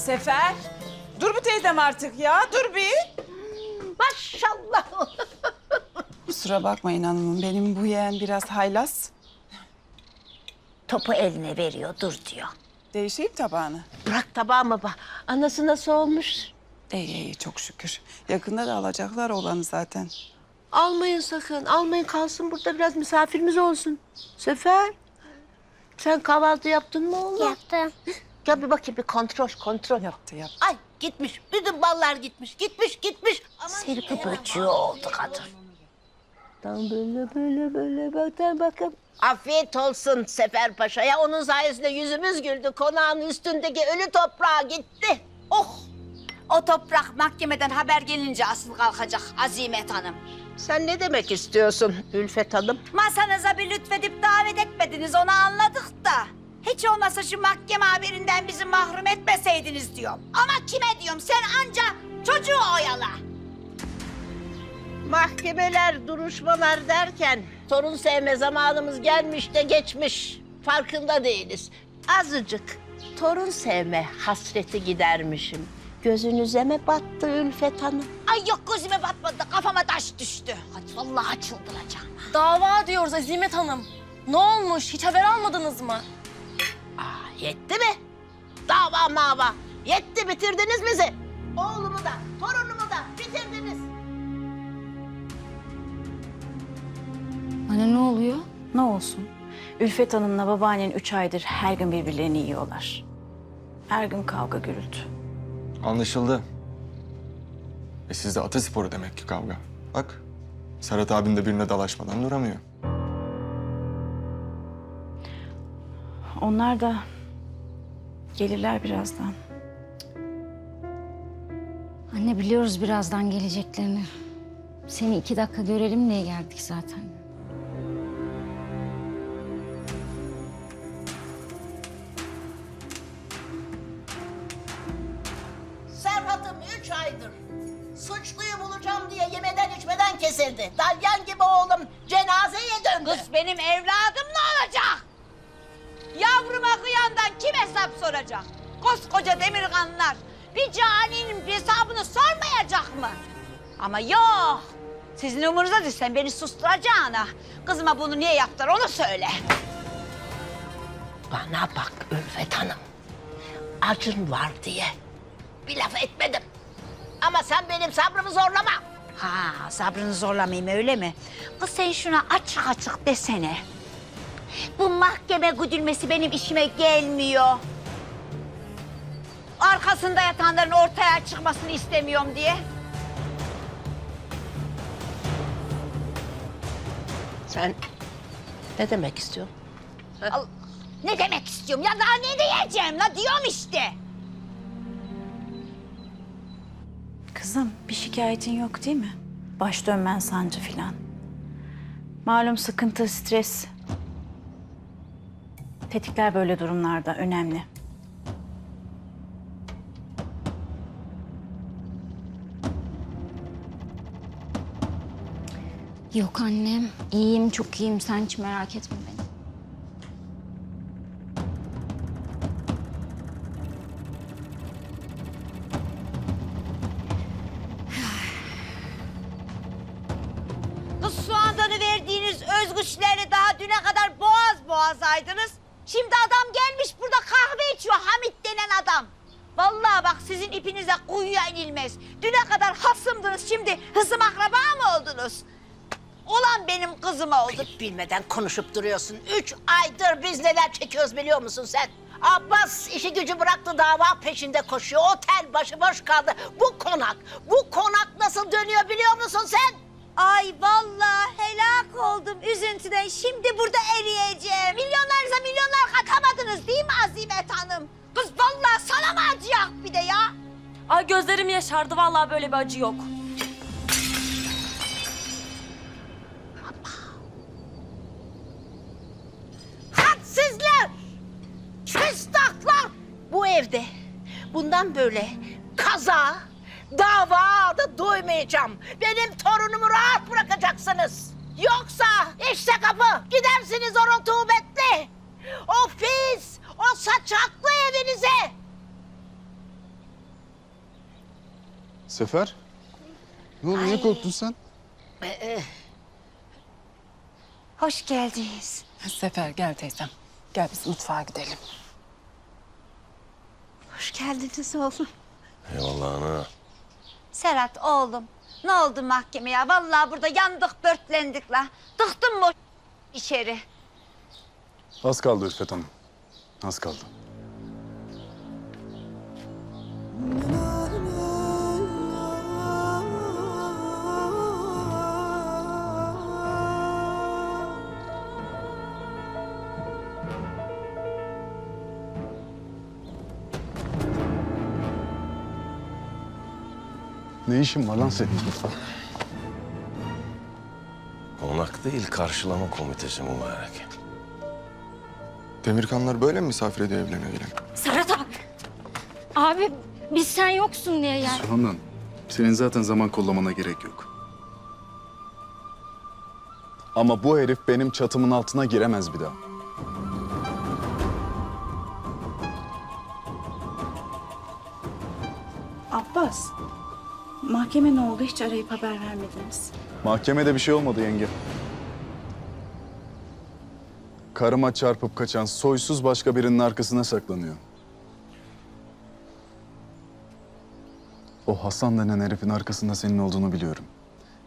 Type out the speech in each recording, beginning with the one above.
Sefer. Dur bu teyzem artık ya. Dur bir. Maşallah. Kusura bakmayın hanımım. Benim bu yeğen biraz haylaz. Topu eline veriyor dur diyor. Değişeyim tabağını. Bırak tabağımı bak. Anası nasıl olmuş? İyi iyi çok şükür. Yakında da alacaklar olanı zaten. Almayın sakın. Almayın kalsın burada biraz misafirimiz olsun. Sefer. Sen kahvaltı yaptın mı oğlum? Yaptım. Gel bir bakayım bir kontrol kontrol. Yaptı yaptı. Ay gitmiş. Bütün ballar gitmiş. Gitmiş gitmiş. Sirke böceği oldu kadın. Tam böyle böyle böyle bakın bakın. Afiyet olsun Sefer Paşa'ya. Onun sayesinde yüzümüz güldü. Konağın üstündeki ölü toprağa gitti. Oh! O toprak mahkemeden haber gelince asıl kalkacak Azimet Hanım. Sen ne demek istiyorsun Ülfet Hanım? Masanıza bir lütfedip davet etmediniz onu anladık da. Hiç olmasa şu mahkeme haberinden bizi mahrum etmeseydiniz diyorum. Ama kime diyorum sen anca çocuğu oyala. Mahkemeler, duruşmalar derken torun sevme zamanımız gelmiş de geçmiş. Farkında değiliz. Azıcık torun sevme hasreti gidermişim. Gözünüze mi battı Ülfet Hanım? Ay yok gözüme batmadı kafama taş düştü. Hadi vallahi çıldıracağım. Dava diyoruz Azimet Hanım. Ne olmuş? Hiç haber almadınız mı? Yetti mi? Dava mava. Yetti bitirdiniz bizi. Oğlumu da, torunumu da bitirdiniz. Anne ne oluyor? Ne olsun? Ülfet Hanım'la babaannen üç aydır her gün birbirlerini yiyorlar. Her gün kavga gürültü. Anlaşıldı. E sizde atasporu demek ki kavga. Bak, Serhat abin de birine dalaşmadan duramıyor. Onlar da gelirler birazdan. Anne biliyoruz birazdan geleceklerini. Seni iki dakika görelim diye geldik zaten. Serhat'ım üç aydır suçluyu bulacağım diye yemeden içmeden kesildi. Dalyan gibi oğlum cenazeye döndü. Kız benim evladım ne olacak? Hesap soracak? Koskoca demirganlar bir caninin hesabını sormayacak mı? Ama yok. Sizin umurunuzda değil sen beni susturacağına. Kızıma bunu niye yaptılar onu söyle. Bana bak Ülfet Hanım. Acın var diye bir laf etmedim. Ama sen benim sabrımı zorlama. Ha sabrını zorlamayayım öyle mi? Kız sen şuna açık açık desene. Bu mahkeme güdülmesi benim işime gelmiyor. Arkasında yatanların ortaya çıkmasını istemiyorum diye. Sen ne demek istiyorsun? Al- ne demek istiyorum ya daha ne diyeceğim la diyorum işte. Kızım bir şikayetin yok değil mi? Baş dönmen sancı filan. Malum sıkıntı, stres. Tetikler böyle durumlarda önemli. Yok annem. İyiyim çok iyiyim sen hiç merak etme beni. Kız soğandanı verdiğiniz özgüçleri daha düne kadar boğaz boğazaydınız. Şimdi adam gelmiş burada kahve içiyor Hamit denen adam. Vallahi bak sizin ipinize kuyuya inilmez. Düne kadar hasımdınız şimdi hısım akraba mı oldunuz? Olan benim kızıma oldu. Bilmeden konuşup duruyorsun. Üç aydır biz neler çekiyoruz biliyor musun sen? Abbas işi gücü bıraktı dava peşinde koşuyor. Otel başıboş kaldı. Bu konak, bu konak nasıl dönüyor biliyor musun sen? Ay vallahi helak oldum üzüntüden. Şimdi burada eriyeceğim. Milyonlarınıza milyonlar katamadınız değil mi Azimet Hanım? Kız vallahi sana mı acıyak bir de ya? Ay gözlerim yaşardı. Vallahi böyle bir acı yok. Bundan böyle kaza, dava da duymayacağım. Benim torunumu rahat bırakacaksınız. Yoksa işte kapı gidersiniz o rutubetli, o pis, o saçaklı evinize. Sefer? Ne oldu? Niye korktun sen? Hoş geldiniz. Sefer gel teyzem. Gel biz mutfağa gidelim. Hoş geldiniz oğlum. Eyvallah ana. Serhat oğlum. Ne oldu mahkemeye? Vallahi burada yandık börtlendik la. Tıktın mı o içeri? Az kaldı Ülfet Hanım. Az kaldı. Ne işin var lan senin? Konak değil karşılama komitesi mübarek. Demirkanlar böyle mi misafir ediyor evlerine gelen? Serhat abi. Abi biz sen yoksun diye yani. Handan, senin zaten zaman kollamana gerek yok. Ama bu herif benim çatımın altına giremez bir daha. Abbas, mahkeme ne oldu? Hiç arayıp haber vermediniz. Mahkemede bir şey olmadı yenge. Karıma çarpıp kaçan soysuz başka birinin arkasına saklanıyor. O Hasan denen herifin arkasında senin olduğunu biliyorum.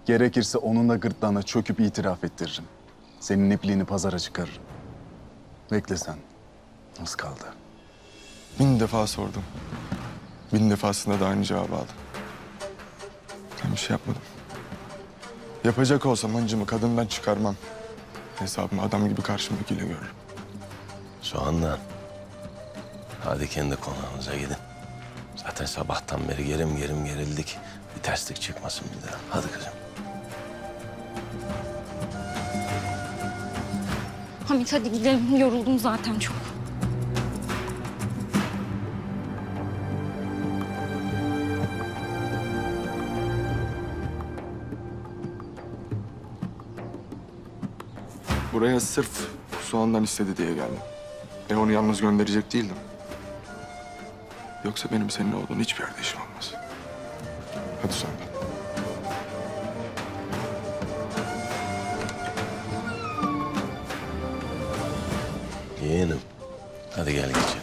Gerekirse onun da gırtlağına çöküp itiraf ettiririm. Senin ipliğini pazara çıkarırım. Bekle sen. Az kaldı. Bin defa sordum. Bin defasında da aynı cevabı aldım. Bir şey yapmadım. Yapacak olsam hancımı kadından çıkarmam. Hesabımı adam gibi karşımdakiyle görürüm. Soğandan. Hadi kendi konağınıza gidin. Zaten sabahtan beri gerim gerim gerildik. Bir terslik çıkmasın bir daha. Hadi kızım. Hamit hadi gidelim. Yoruldum zaten çok. Buraya sırf soğandan istedi diye geldim. E onu yalnız gönderecek değildim. Yoksa benim senin olduğun hiçbir yerde işim olmaz. Hadi soğandan. Yeğenim. Hadi gel geçelim